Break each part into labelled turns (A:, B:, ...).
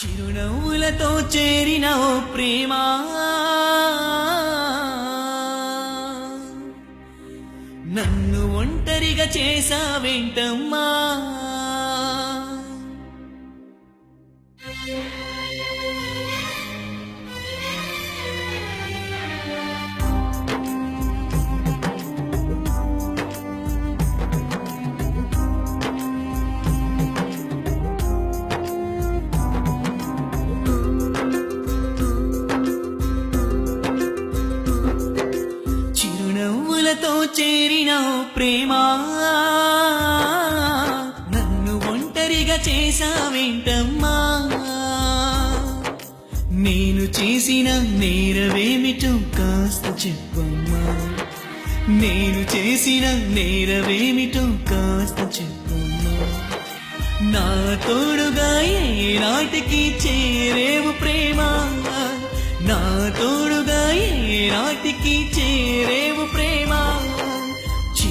A: చిరునవ్వులతో చేరిన ఓ ప్రేమ. నన్ను ఒంటరిగా చేసావేంటమ్మా చేరిన ప్రేమా. నన్ను ఒంటరిగా చేసావేంటమ్మా నేను చేసిన నేరవేమిటో కాస్త చెప్పమ్మా. నేను చేసిన నేరవేమిటో కాస్త చెప్పమ్మా. నా తోడుగా ఏ నాటికి చేరేవు ప్రేమ? నా తోడుగా ఏ నాటికి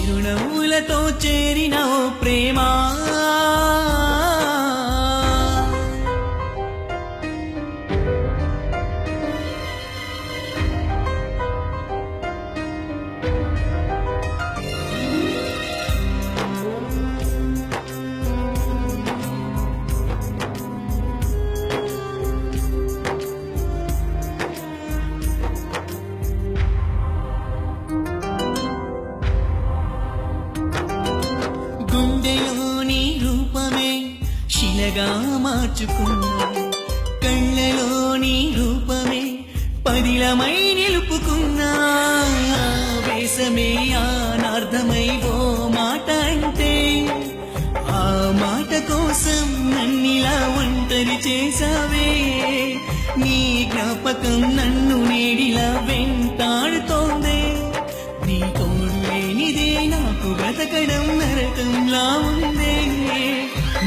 A: గుణములతో చేరిన ప్రేమా ప్రేమ. శిలగా మార్చుకున్నా కళ్ళలోని రూపమే పదిలమై నిలుపుకున్నా. వేసమే ఆనార్థమై ఓ మాట అంటే ఆ మాట కోసం నన్నిలా ఒంటరి చేసావే నీ జ్ఞాపకం నన్ను నేడిలా వెంటాడుతోందే. నీ తోడు లేనిదే నాకు బ్రతకడం నరకంలా ఉంది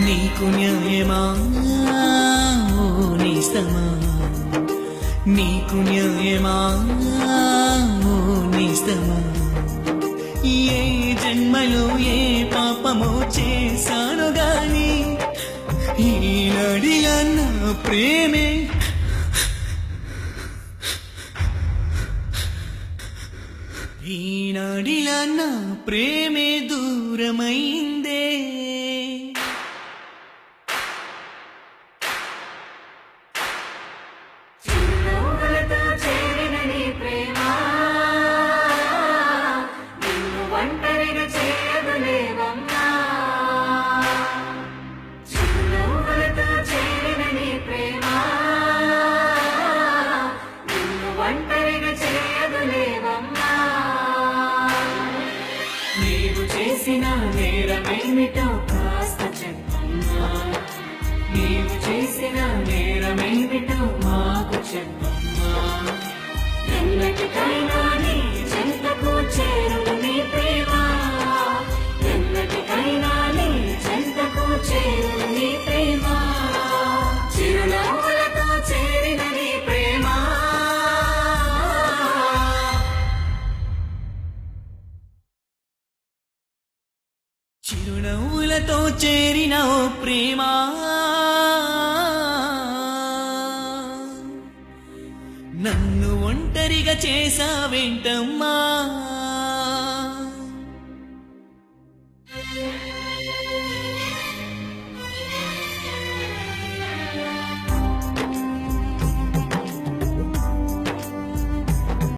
A: నీకు న్యాయమా? ఓ నేస్తమా నీకు న్యాయమా? ఓ నేస్తమా ఏ జన్మలో ఏ పాపమో చేశాను గాని ఈనాడి అన్న ప్రేమే. ఈనాడిలా నా ప్రేమే దూరమైందే.
B: ఒంటరిగా చేయదులేవమ్మా నీవు చేసిన నేరమేమిటో కాస్త చెప్పమ్మా. నీవు చేసిన నేరమేమిటో మాకు చెప్పమ్మా. ఎన్నటికైనా చిరునవ్వులతో చేరిన ప్రేమా
A: ప్రేమ. నన్ను ఒంటరిగా చేసావేంటమ్మా